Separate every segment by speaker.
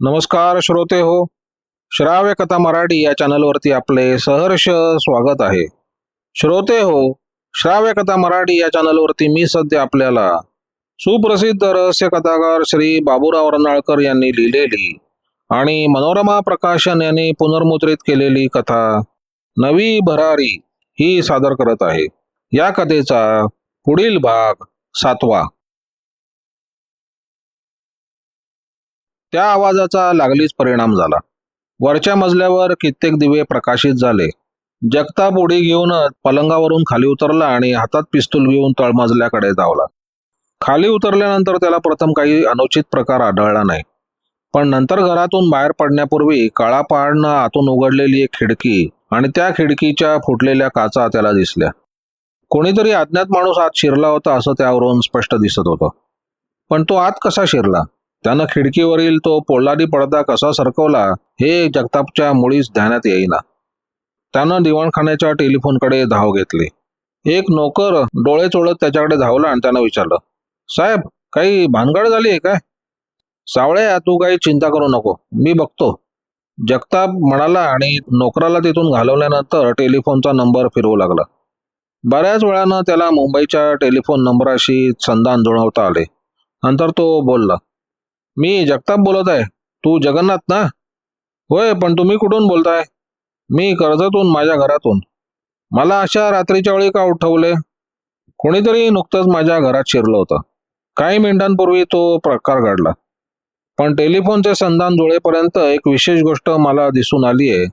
Speaker 1: नमस्कार श्रोते हो श्राव्य कथा मराठी या चॅनलवरती आपले सहर्ष स्वागत आहे. श्रोते हो श्राव्य कथा मराठी या चॅनलवरती मी सध्या आपल्याला सुप्रसिद्ध रहस्य कथाकार श्री बाबूराव रनाळकर यांनी लिहिलेली आणि मनोरमा प्रकाशन यांनी पुनर्मुद्रित केलेली कथा नवी भरारी ही सादर करत आहे. या कथेचा पुढील भाग सातवा. त्या आवाजाचा लागलीच परिणाम झाला. वरच्या मजल्यावर कित्येक दिवे प्रकाशित झाले. जगताप उडी घेऊनच पलंगावरून खाली उतरला आणि हातात पिस्तूल घेऊन तळमजल्याकडे धावला. खाली उतरल्यानंतर त्याला प्रथम काही अनुचित प्रकार आढळला नाही. पण नंतर घरातून बाहेर पडण्यापूर्वी काळा पहाडनं आतून उघडलेली एक खिडकी आणि त्या खिडकीच्या फुटलेल्या काचा त्याला दिसल्या. कोणीतरी अज्ञात माणूस आत शिरला होता असं त्यावरून स्पष्ट दिसत होतं. पण तो आत कसा शिरला? त्यानं खिडकीवरील तो पोलादी पडदा कसा सरकवला हे जगतापच्या मुळीच ध्यानात येईना. त्यानं दिवाणखान्याच्या टेलिफोनकडे धाव घेतली. एक नोकर डोळे चोळत त्याच्याकडे धावला आणि त्यानं विचारलं साहेब काही भानगड झाली आहे काय? सावळ्या तू काही चिंता करू नको. मी बघतो. जगताप म्हणाला आणि नोकराला तिथून घालवल्यानंतर टेलिफोनचा नंबर फिरवू लागला. बऱ्याच वेळानं त्याला मुंबईच्या टेलिफोन नंबराशी संधान जुळवता आले. नंतर तो बोलला मी जगताप बोलत आहे. तू जगन्नाथ ना? होय पण तुम्ही कुठून बोलताय? मी कर्जतून माझ्या घरातून. मला अशा रात्रीच्या वेळी का उठवले? कोणीतरी नुकतंच माझ्या घरात शिरलं होतं. काही मिनिटांपूर्वी तो प्रकार घडला. पण टेलिफोनचे संधान जुळेपर्यंत एक विशेष गोष्ट मला दिसून आली आहे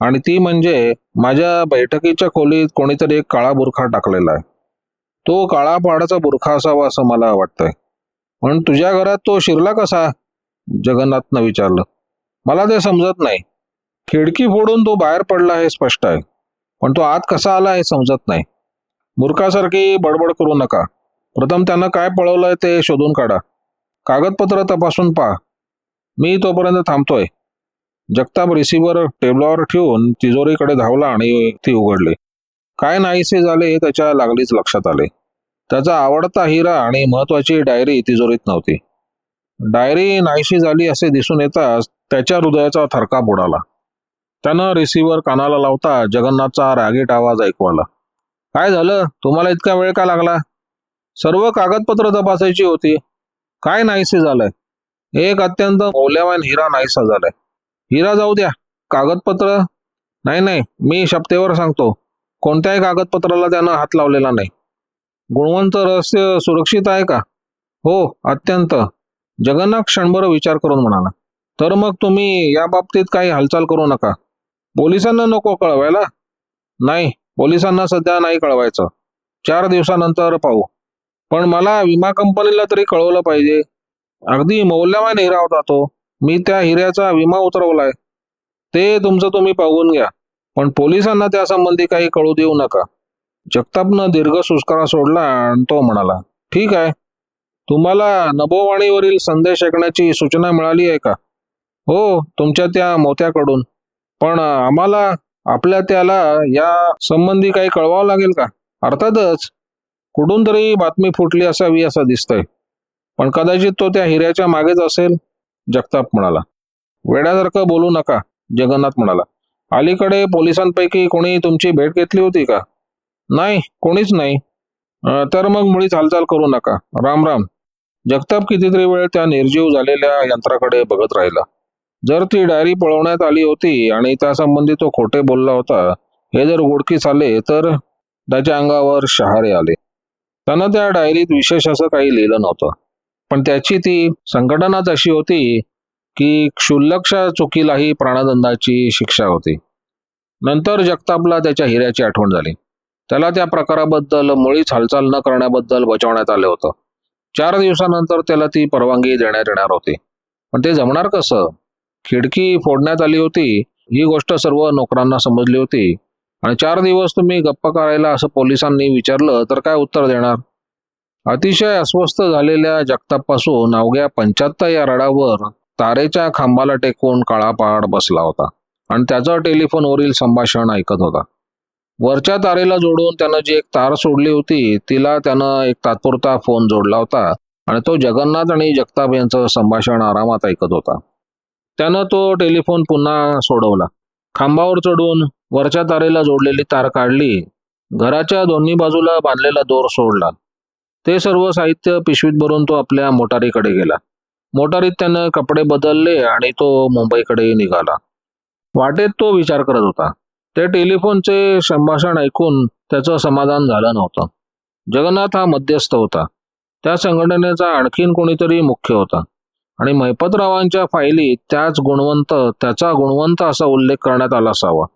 Speaker 1: आणि ती म्हणजे माझ्या बैठकीच्या खोलीत कोणीतरी एक काळा बुरखा टाकलेला आहे. तो काळा पहाडाचा बुरखा असावा असं मला वाटतंय. पण तुझ्या घरात तो शिरला कसा? जगन्नाथनं विचारलं. मला ते समजत नाही. खिडकी फोडून तो बाहेर पडला हे स्पष्ट आहे. पण तो आत कसा आला हे समजत नाही. मूर्खासारखी बडबड करू नका. प्रथम त्यानं काय पळवलंय ते शोधून काढा. कागदपत्र तपासून पहा. मी तोपर्यंत थांबतोय. जगताप रिसिव्हर टेबलावर ठेवून तिजोरीकडे धावला आणि ती उघडली. काय नाहीसे झाले हे त्याच्या लागलीच लक्षात आले. त्याचा आवडता हिरा आणि महत्वाची डायरी तिजोरीत नव्हती. डायरी नाहीशी झाली असे दिसून येताच त्याच्या हृदयाचा थरकाप उडाला त्यानं रिसिव्हर कानाला लावता जगन्नाथचा रागीट आवाज ऐकू आला काय झालं? तुम्हाला इतका वेळ का लागला? सर्व कागदपत्र तपासायची होती. काय नाहीसे झालंय? एक अत्यंत मौल्यवान हिरा नाहीसा झालाय. हिरा जाऊ द्या. कागदपत्र? नाही नाही. मी शपतेवर सांगतो. कोणत्याही कागदपत्राला त्यानं हात लावलेला नाही. गुणवंत रहस्य सुरक्षित आहे का? हो अत्यंत. जगन्नाथ क्षणभर विचार करून म्हणाला तर मग तुम्ही या बाबतीत काही हालचाल करू नका. पोलिसांना नको कळवायला. नाही पोलिसांना सध्या नाही कळवायचं. चार दिवसानंतर पाहू. पण मला विमा कंपनीला तरी कळवलं पाहिजे. अगदी मौल्यवान हिरा होता तो. मी त्या हिऱ्याचा विमा उतरवलाय. ते तुमचं तुम्ही पाहून घ्या. पण पोलिसांना त्यासंबंधी काही कळू देऊ नका. जगतापनं दीर्घ सुस्कारा सोडला आणि तो म्हणाला ठीक आहे. तुम्हाला नभोवाणीवरील संदेश ऐकण्याची सूचना मिळाली आहे का? हो तुमच्या त्या मोत्याकडून. पण आम्हाला आपल्या त्याला या संबंधी काही कळवावं लागेल का? अर्थातच कुठून तरी बातमी फुटली असावी असं दिसतंय. पण कदाचित तो त्या हिऱ्याच्या मागेच असेल. जगताप म्हणाला. वेड्यासारखं बोलू नका जगन्नाथ म्हणाला. अलीकडे पोलिसांपैकी कोणी तुमची भेट घेतली होती का? नाही कोणीच नाही. तर मग मुळीच हालचाल करू नका. राम राम. जगताप कितीतरी वेळ त्या निर्जीव झालेल्या यंत्राकडे बघत राहिला. जर ती डायरी पळवण्यात आली होती आणि त्यासंबंधी तो खोटे बोलला होता हे जर उघडकीस आले तर त्याच्या अंगावर शहारे आले. त्यानं त्या डायरीत विशेष असं काही लिहिलं नव्हतं. पण त्याची ती संघटनाच अशी होती की क्षुल्लक्ष चुकीलाही प्राणदंडाची शिक्षा होती. नंतर जगतापला त्याच्या हिऱ्याची आठवण झाली. त्याला त्या प्रकाराबद्दल मुळीच हालचाल न करण्याबद्दल बचावण्यात आलं होतं. चार दिवसानंतर त्याला ती परवानगी देण्यात येणार होती. पण ते जमणार कसं? खिडकी फोडण्यात आली होती. ही गोष्ट सर्व नोकरांना समजली होती. आणि चार दिवस तुम्ही गप्प करायला असं पोलिसांनी विचारलं तर काय उत्तर देणार? अतिशय अस्वस्थ झालेल्या जगतापपासून अवघ्या पंच्याहत्तर या रडावर तारेच्या खांबाला टेकून काळा पहाड बसला होता. आणि त्याचं टेलिफोनवरील संभाषण ऐकत होता. वरच्या तारेला जोडून त्यानं जी एक तार सोडली होती तिला त्यानं एक तात्पुरता फोन जोडला होता आणि तो जगन्नाथ आणि जगताप यांचं संभाषण आरामात ऐकत होता. त्यानं तो टेलिफोन पुन्हा सोडवला. खांबावर चढून वरच्या तारेला जोडलेली तार काढली. घराच्या दोन्ही बाजूला बांधलेला दोर सोडला. ते सर्व साहित्य पिशवीत भरून तो आपल्या मोटारीकडे गेला. मोटारीत त्यानं कपडे बदलले आणि तो मुंबईकडे निघाला. वाटेत तो विचार करत होता. ते टेलिफोनचे संभाषण ऐकून त्याचं समाधान झालं नव्हतं. जगन्नाथ हा मध्यस्थ होता. त्या संघटनेचा आणखीन कोणीतरी मुख्य होता. आणि महिपतरावांच्या फायलीत त्याच गुणवंत त्याचा गुणवंत असा उल्लेख करण्यात आला असावा.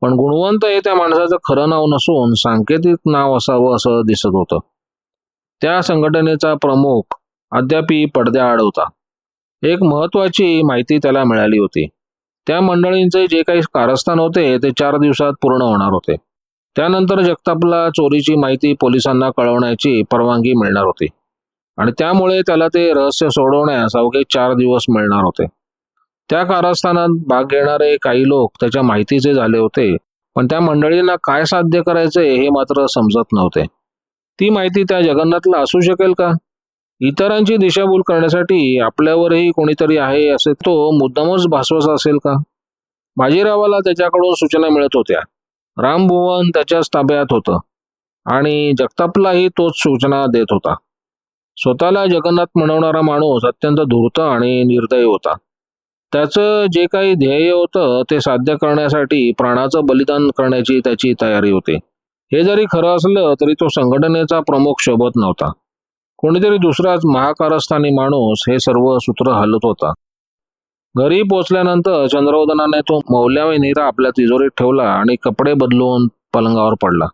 Speaker 1: पण गुणवंत हे त्या माणसाचं खरं नाव नसून सांकेतिक नाव असावं असं दिसत होतं. त्या संघटनेचा प्रमुख अद्यापी पडद्याआड होता. एक महत्वाची माहिती त्याला मिळाली होती. त्या मंडळींचे जे काही कारस्थान होते ते चार दिवसात पूर्ण होणार होते. त्यानंतर जगतापला चोरीची माहिती पोलिसांना कळवण्याची परवानगी मिळणार होती. आणि त्यामुळे त्याला ते रहस्य सोडवण्यास अवघे चार दिवस मिळणार होते. त्या कारस्थानात भाग घेणारे काही लोक त्याच्या माहितीचे झाले होते पण त्या मंडळींना काय साध्य करायचे हे मात्र समजत नव्हते. ती माहिती त्या जगन्नाथला असू शकेल का? इतरांची दिशाभूल करण्यासाठी आपल्यावरही कोणीतरी आहे असे तो मुद्दामच भासवासा असेल का? बाजीरावाला त्याच्याकडून सूचना मिळत होत्या. रामभुवन त्याच्याच ताब्यात होतं आणि जगतापलाही तोच सूचना देत होता. स्वतःला जगन्नाथ म्हणवणारा माणूस अत्यंत धूर्त आणि निर्दयी होता. त्याचं जे काही ध्येय होतं ते साध्य करण्यासाठी प्राणाचं बलिदान करण्याची त्याची तयारी होती. हे जरी खरं असलं तरी तो संघटनेचा प्रमुख शोभत नव्हता. कोणीतरी दुसराच महाकारस्थानी माणूस हे सर्व सूत्र हलत होता. घरी पोचल्यानंतर चंद्रवदनाने तो मौल्यावी निरा आपल्या तिजोरीत ठेवला आणि कपडे बदलून पलंगावर पडला.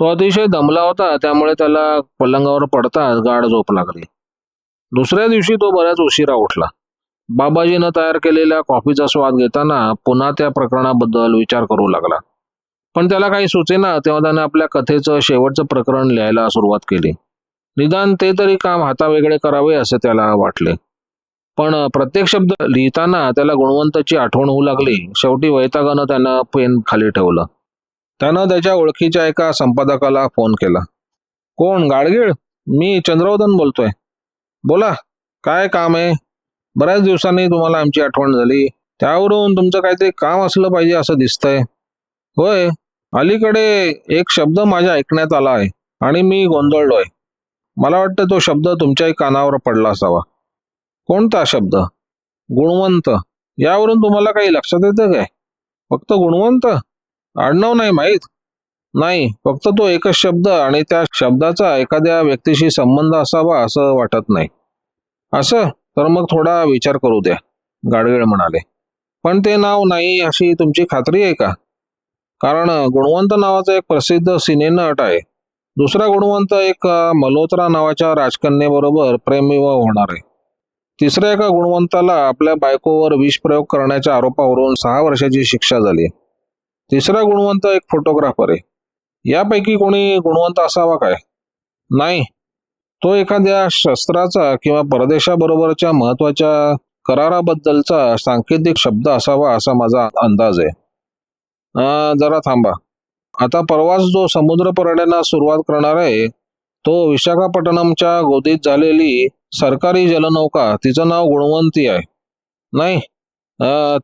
Speaker 1: तो अतिशय दमला होता त्यामुळे त्याला पलंगावर पडताच गाढ झोप लागली. दुसऱ्या दिवशी तो बऱ्याच उशिरा उठला. बाबाजीनं तयार केलेल्या कॉफीचा स्वाद घेताना पुन्हा त्या प्रकरणाबद्दल विचार करू लागला. पण त्याला काही सुचेना तेव्हा त्याने आपल्या कथेचं शेवटचं प्रकरण लिहायला सुरुवात केली. निदान ते तरी काम हातावेगळे करावे असे त्याला वाटले. पण प्रत्येक शब्द लिहिताना त्याला गुणवंताची आठवण होऊ लागली. शेवटी वैतागानं त्यानं पेन खाली ठेवलं. त्यानं त्याच्या ओळखीच्या एका संपादकाला फोन केला. कोण? गाडगीळ? मी चंद्रवदन बोलतोय. बोला. काय काम आहे? बऱ्याच दिवसांनी तुम्हाला आमची आठवण झाली. त्यावरून तुमचं काहीतरी काम असलं पाहिजे असं दिसतंय. होय. अलीकडे एक शब्द माझ्या ऐकण्यात आला आहे आणि मी गोंधळलोय. मला वाटतं तो शब्द तुमच्याही कानावर पडला असावा. कोणता शब्द? गुणवंत. यावरून तुम्हाला काही लक्षात येतं काय? फक्त गुणवंत? आडनाव नाही माहीत? नाही फक्त तो एकच शब्द आणि त्या शब्दाचा एखाद्या व्यक्तीशी संबंध असावा असं वाटत नाही. असं? तर मग थोडा विचार करू द्या गाडगीळ म्हणाले. पण ते नाव नाही अशी तुमची खात्री आहे का? कारण गुणवंत नावाचा एक प्रसिद्ध सिनेनट आहे. दुसरा गुणवंत एक मल्होत्रा नावाच्या राजकन्येबरोबर प्रेमविवाह होणार आहे. तिसऱ्या एका गुणवंताला आपल्या बायकोवर विषप्रयोग करण्याच्या आरोपावरून सहा वर्षाची शिक्षा झाली तिसरा गुणवंत एक फोटोग्राफर आहे. यापैकी कोणी गुणवंत असावा काय? नाही. तो एखाद्या शस्त्राचा किंवा परदेशाबरोबरच्या महत्त्वाच्या कराराबद्दलचा सांकेतिक शब्द असावा असा माझा अंदाज आहे. जरा थांबा. आता परवाच जो समुद्र पर्यटनास सुरुवात करणार आहे तो विशाखापट्टणमच्या गोदीत झालेली सरकारी जलनौका तिचं नाव गुणवंती आहे. नाही?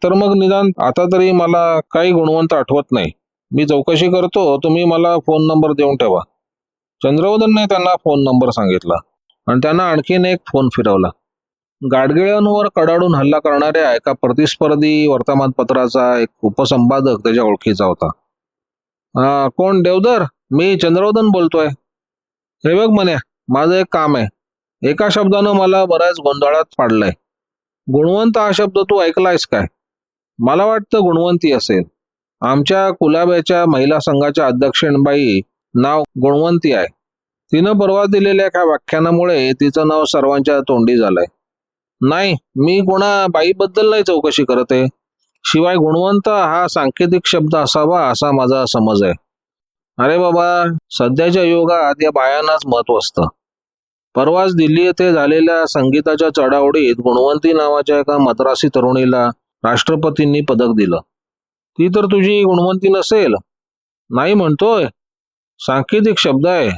Speaker 1: तर मग निदान आता तरी मला काही गुणवंत आठवत नाही. मी चौकशी करतो तुम्ही मला फोन नंबर देऊन ठेवा. चंद्रवदनने त्यांना फोन नंबर सांगितला आणि त्यांना आणखीन एक फोन फिरवला. गाडगिळ्यांवर कडाडून हल्ला करणाऱ्या एका प्रतिस्पर्धी वर्तमानपत्राचा एक उपसंपादक त्याच्या ओळखीचा होता. हा कोण? देवधर? मी चंद्रवदन बोलतोय. हे बघ म्हण्या माझं एक काम आहे. एका शब्दानं मला बऱ्याच गोंधळात पाडलंय. गुणवंत हा शब्द तू ऐकलायस काय? मला वाटतं गुणवंती असेल. आमच्या कुलाब्याच्या महिला संघाच्या अध्यक्षणबाई नाव गुणवंती आहे. तिनं परवा दिलेल्या एका व्याख्यानामुळे तिचं नाव सर्वांच्या तोंडी झालंय. नाही मी कोणा बाईबद्दल नाही चौकशी करत आहे. शिवाय गुणवंत हा सांकेतिक शब्द असावा असा माझा समज आहे. अरे बाबा सध्याच्या युगात या बायांनाच महत्त्व असतं परवाच दिल्ली येथे झालेल्या संगीताच्या चढावडीत गुणवंती नावाच्या एका मद्रासी तरुणीला राष्ट्रपतींनी पदक दिलं. ती तर तुझी गुणवंती नसेल. नाही म्हणतोय. सांकेतिक शब्द आहे.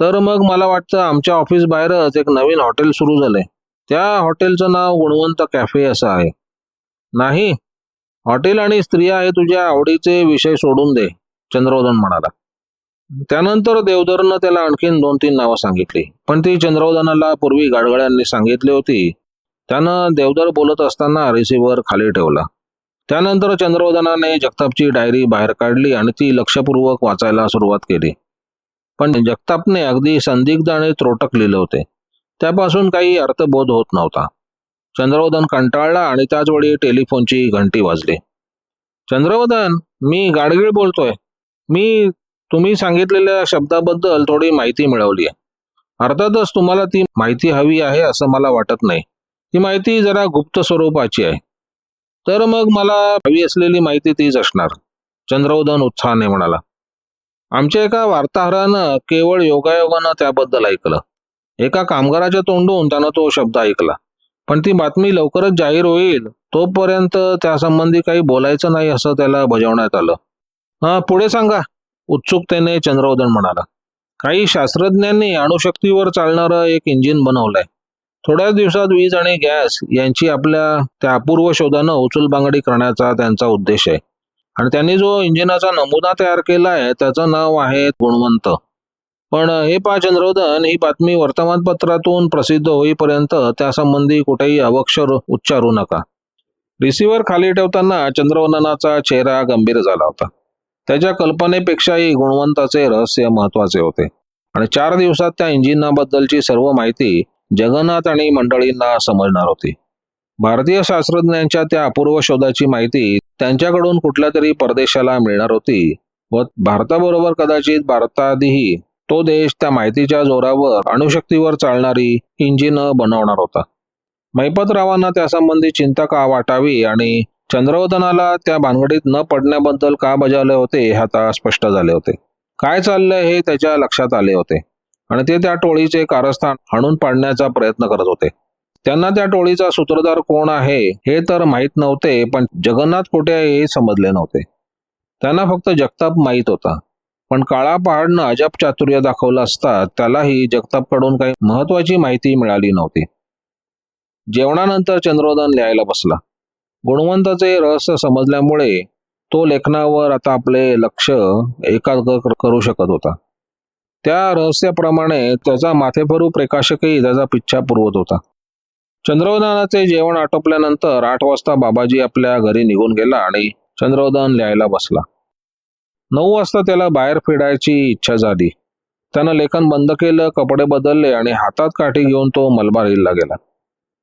Speaker 1: तर मग मला वाटतं आमच्या ऑफिस बाहेरच एक नवीन हॉटेल सुरू झालंय. त्या हॉटेलचं नाव गुणवंत कॅफे असं आहे. नाही हॉटेल आणि स्त्रिया हे तुझ्या आवडीचे विषय सोडून दे चंद्रवदन म्हणाला. त्यानंतर देवधरनं त्याला आणखीन दोन तीन नावं सांगितली. पण ती चंद्रवदनाला पूर्वी गाडगड्यांनी सांगितली होती. त्यानं देवधर बोलत असताना रिसिव्हर खाली ठेवला. त्यानंतर चंद्रवदनाने जगतापची डायरी बाहेर काढली आणि ती लक्षपूर्वक वाचायला सुरुवात केली. पण जगतापने अगदी संदिग्ध आणि त्रोटक लिहिले होते. त्यापासून काही अर्थबोध होत नव्हता. चंद्रवदन कंटाळला आणि त्याच वेळी टेलिफोनची घंटी वाजली. चंद्रवदन मी गाडगीळ बोलतोय. मी तुम्ही सांगितलेल्या शब्दाबद्दल थोडी माहिती मिळवली आहे. अर्थातच तुम्हाला ती माहिती हवी आहे असं मला वाटत नाही. ती माहिती जरा गुप्त स्वरूपाची आहे. तर मग मला हवी असलेली माहिती तीच असणार चंद्रवदन उत्साहाने म्हणाला. आमच्या एका वार्ताहरानं केवळ योगायोगानं त्याबद्दल ऐकलं. एका कामगाराच्या तोंडून त्यानं तो शब्द ऐकला. पण ती बातमी लवकरच जाहीर होईल. तोपर्यंत त्यासंबंधी काही बोलायचं नाही असं त्याला बजावण्यात आलं. हा पुढे सांगा. उत्सुकतेने चंद्रवदन म्हणाला. काही शास्त्रज्ञांनी अणुशक्तीवर चालणारं एक इंजिन बनवलंय. थोड्याच दिवसात वीज आणि गॅस यांची आपल्या त्या अपूर्व शोधानं उचलबांगडी करण्याचा त्यांचा उद्देश आहे. आणि त्यांनी जो इंजिनाचा नमुना तयार केला आहे त्याचं नाव आहे गुणवंत. पण हे पा चंद्रोदन ही बातमी वर्तमानपत्रातून प्रसिद्ध होईपर्यंत त्यासंबंधी कुठेही अवक्षर उच्चारू नका. रिसिव्हर खाली ठेवताना चंद्रवदनाचा चेहरा गंभीर झाला होता. त्याच्या कल्पनेपेक्षाही गुणवंताचे रहस्य महत्त्वाचे होते. आणि चार दिवसात त्या इंजिनाबद्दलची सर्व माहिती जगन्नाथ आणि मंडळींना समजणार होती. भारतीय शास्त्रज्ञांच्या त्या अपूर्व शोधाची माहिती त्यांच्याकडून कुठल्या तरी परदेशाला मिळणार होती व भारताबरोबर कदाचित भारताआधीही तो देश त्या माहितीच्या जोरावर अणुशक्तीवर चालणारी इंजिन बनवणार होता. मैपतरावांना त्यासंबंधी चिंता का वाटावी आणि चंद्रवदनाला त्या भानगडीत न पडण्याबद्दल का बजावले होते हे आता स्पष्ट झाले होते. काय चाललंय हे त्याच्या लक्षात आले होते आणि ते त्या टोळीचे कारस्थान हाणून पाडण्याचा प्रयत्न करत होते. त्यांना त्या टोळीचा सूत्रधार कोण आहे हे तर माहीत नव्हते पण जगन्नाथ कुठे आहे हे समजले नव्हते. त्यांना फक्त जगताप माहीत होता. पण काळा पहाडनं अजब चातुर्य दाखवलं असता त्यालाही जगतापकडून काही महत्वाची माहिती मिळाली नव्हती. जेवणानंतर चंद्रोदन लिहायला बसला. गुणवंताचे रहस्य समजल्यामुळे तो लेखनावर आता आपले लक्ष एकाग्र करू शकत होता. त्या रहस्याप्रमाणे त्याचा माथेफरू प्रकाशकही त्याचा पिच्छा पुरवत होता. चंद्रवदनाचे जेवण आटोपल्यानंतर आठ वाजता बाबाजी आपल्या घरी निघून गेला आणि चंद्रवदन लिहायला बसला. नऊ वाजता त्याला बाहेर फिरायची इच्छा झाली. त्यानं लेखन बंद केलं कपडे बदलले आणि हातात काठी घेऊन तो मलबार हिलला गेला.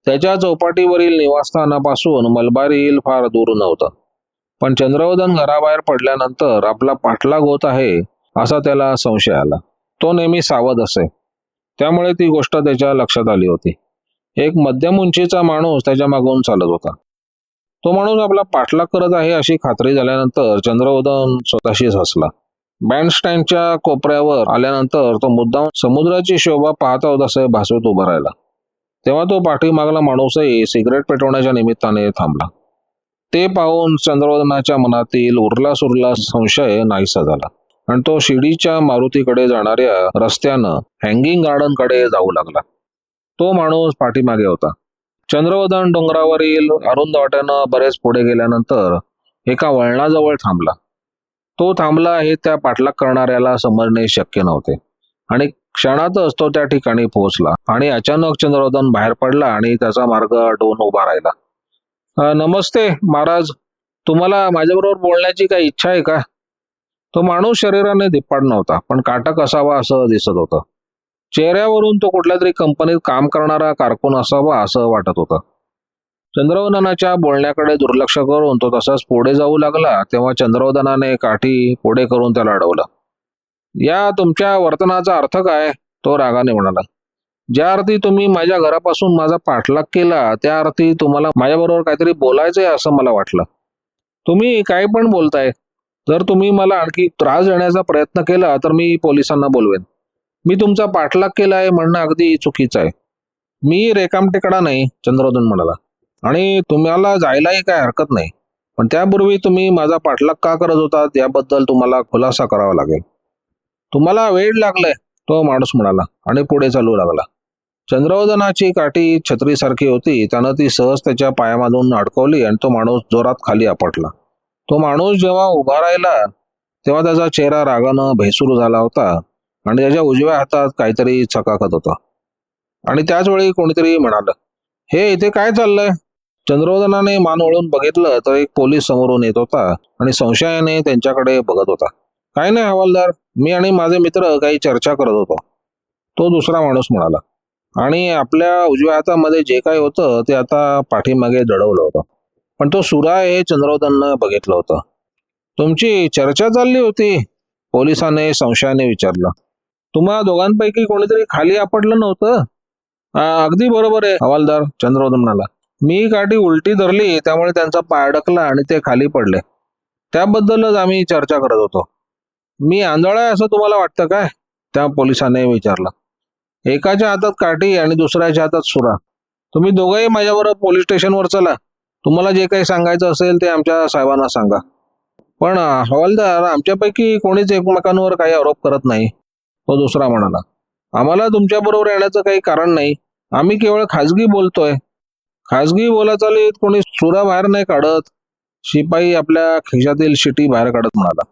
Speaker 1: त्याच्या चौपाटीवरील निवासस्थानापासून मलबारी हिल फार दूर नव्हतं. पण चंद्रवदन घराबाहेर पडल्यानंतर आपला पाठलाग होत आहे असा त्याला संशय आला. तो नेहमी सावध असे. त्यामुळे ती गोष्ट त्याच्या लक्षात आली होती. एक मध्यम उंचीचा माणूस त्याच्या मागून चालत होता. तो माणूस आपला पाठलाग करत आहे अशी खात्री झाल्यानंतर चंद्रवदन स्वतःशीच हसला. बँडस्टँडच्या कोपऱ्यावर आल्यानंतर तो मुद्दाम समुद्राची शोभा पाहता होता असे भासवत उभा राहिला. तेव्हा तो पाठीमागला माणूसही सिगरेट पेटवण्याच्या निमित्ताने थांबला. ते पाहून चंद्रवदनाच्या मनातील उरला सुरला संशय नाहीसा झाला आणि तो शिडीच्या मारुतीकडे जाणाऱ्या रस्त्यानं हँगिंग गार्डनकडे जाऊ लागला. तो माणूस पाठीमागे होता. चंद्रवदन डोंगरावरील अरुंद वाट्यानं बरेच पुढे गेल्यानंतर एका वळणाजवळ थांबला. तो थांबला हे त्या पाठलाग करणाऱ्याला समजणे शक्य नव्हते. आणि क्षणातच तो त्या ठिकाणी पोहोचला आणि अचानक चंद्रवदन बाहेर पडला आणि त्याचा मार्ग डोन उभा राहिला. नमस्ते महाराज. तुम्हाला माझ्याबरोबर बोलण्याची काही इच्छा आहे का? तो माणूस शरीराने धिप्पाड नव्हता पण काटक असावा असं दिसत होतं. चेहऱ्यावरून तो कुठल्या तरी कंपनीत काम करणारा कारकून असावा असं वाटत होतं. चंद्रवदनाच्या बोलण्याकडे दुर्लक्ष करून तो तसाच पुढे जाऊ लागला तेव्हा चंद्रवदनाने काठी पुढे करून त्याला अडवलं. या तुमच्या वर्तनाचा अर्थ काय? तो रागाने म्हणाला. ज्या अर्थी तुम्ही माझ्या घरापासून माझा पाठलाग केला त्या अर्थी तुम्हाला माझ्याबरोबर काहीतरी बोलायचंय असं मला वाटलं. तुम्ही काय पण बोलताय. जर तुम्ही मला आणखी त्रास देण्याचा प्रयत्न केला तर मी पोलिसांना बोलवेन. मी तुमचा पाठलाग केला आहे म्हणणं अगदी चुकीचं आहे. मी रेकामटेकडा नाही चंद्रोदन म्हणाला. आणि तुम्हाला जायलाही काय हरकत नाही. पण त्यापूर्वी तुम्ही माझा पाठलाग का करत होता याबद्दल तुम्हाला खुलासा करावा लागेल. तुम्हाला वेळ लागलाय तो माणूस म्हणाला आणि पुढे चालू लागला. चंद्रवदनाची काठी छत्रीसारखी होती त्यानं ती सहज त्याच्या पायामधून अडकवली आणि तो माणूस जोरात खाली आपटला. तो माणूस जेव्हा उभा राहिला तेव्हा त्याचा चेहरा रागानं भेसूर झाला होता. आणि त्याच्या उजव्या हातात काहीतरी चकाकत होतं. आणि त्याच वेळी कोणीतरी म्हणालं हे इथे काय चाललंय? चंद्रोदनाने मान वळून बघितलं तर एक पोलीस समोरून येत होता आणि संशयाने त्यांच्याकडे बघत होता. काय नाही हवालदार. मी आणि माझे मित्र काही चर्चा करत होतो. तो दुसरा माणूस म्हणाला आणि आपल्या उजव्या हातामध्ये जे काही होतं ते आता पाठीमागे दडवलं होतं. पण तो सुरा हे चंद्रोदननं बघितलं होतं. तुमची चर्चा चालली होती. पोलिसाने संशयाने विचारलं तुम्हा दोघांपैकी कोणीतरी खाली आपटलं नव्हतं? अगदी बरोबर आहे. हवालदार चंद्रवदन म्हणाला मी काठी उलटी धरली त्यामुळे त्यांचा पाय अडकला आणि ते खाली पडले. त्याबद्दलच आम्ही चर्चा करत होतो. मी आंधळा आहे असं तुम्हाला वाटतं काय? त्या पोलिसाने विचारलं. एकाच्या हातात काठी आणि दुसऱ्याच्या हातात सुरा. तुम्ही दोघंही माझ्याबरोबर पोलीस स्टेशनवर चला. तुम्हाला जे काही सांगायचं असेल ते आमच्या साहेबांना सांगा. पण हवालदार आमच्यापैकी कोणीच एकमेकांवर काही आरोप करत नाही. तो दुसरा म्हणाला आम्हाला तुमच्या बरोबर येण्याचं काही कारण नाही. आम्ही केवळ खाजगी बोलतोय. खाजगी बोलाचालीत कोणी सुरा बाहेर नाही काढत. शिपाई आपल्या खिशातील शिटी बाहेर काढत म्हणाला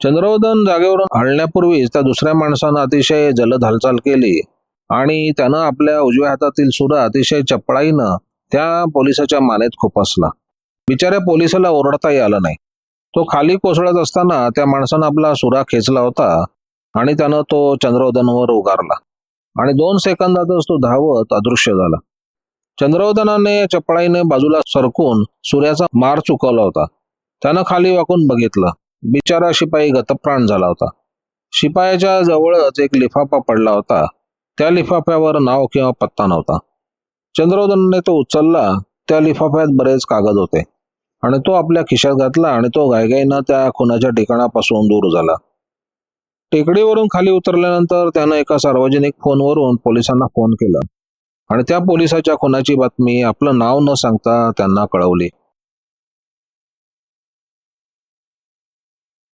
Speaker 1: चंद्रवदन जागेवरून हलण्यापूर्वीच त्या दुसऱ्या माणसानं अतिशय जलद हालचाल केली आणि त्यानं आपल्या उजव्या हातातील सुरा अतिशय चपळाईनं त्या पोलिसाच्या मानेत खुपसला. बिचाऱ्या पोलिसाला ओरडताही आलं नाही. तो खाली कोसळत असताना त्या माणसानं आपला सुरा खेचला होता. आणि त्यानं तो चंद्रवदनवर उगारला. आणि दोन सेकंदातच तो धावत अदृश्य झाला. चंद्रवदनाने चपळाईने बाजूला सरकून सूर्याचा मार चुकवला होता. त्यानं खाली वाकून बघितलं. बिचारा शिपाई गतप्राण झाला होता. शिपायाच्या जवळच एक लिफाफा पडला होता. त्या लिफाफ्यावर नाव किंवा पत्ता नव्हता. चंद्रवदनने तो उचलला. त्या लिफाफ्यात बरेच कागद होते. आणि तो आपल्या खिशात घातला आणि तो घाईघाईनं त्या खुनाच्या ठिकाणापासून दूर झाला. टेकडीवरून खाली उतरल्यानंतर त्यानं एका सार्वजनिक फोनवरून पोलिसांना फोन केला. आणि त्या पोलिसाच्या खुनाची बातमी आपलं नाव न सांगता त्यांना कळवली.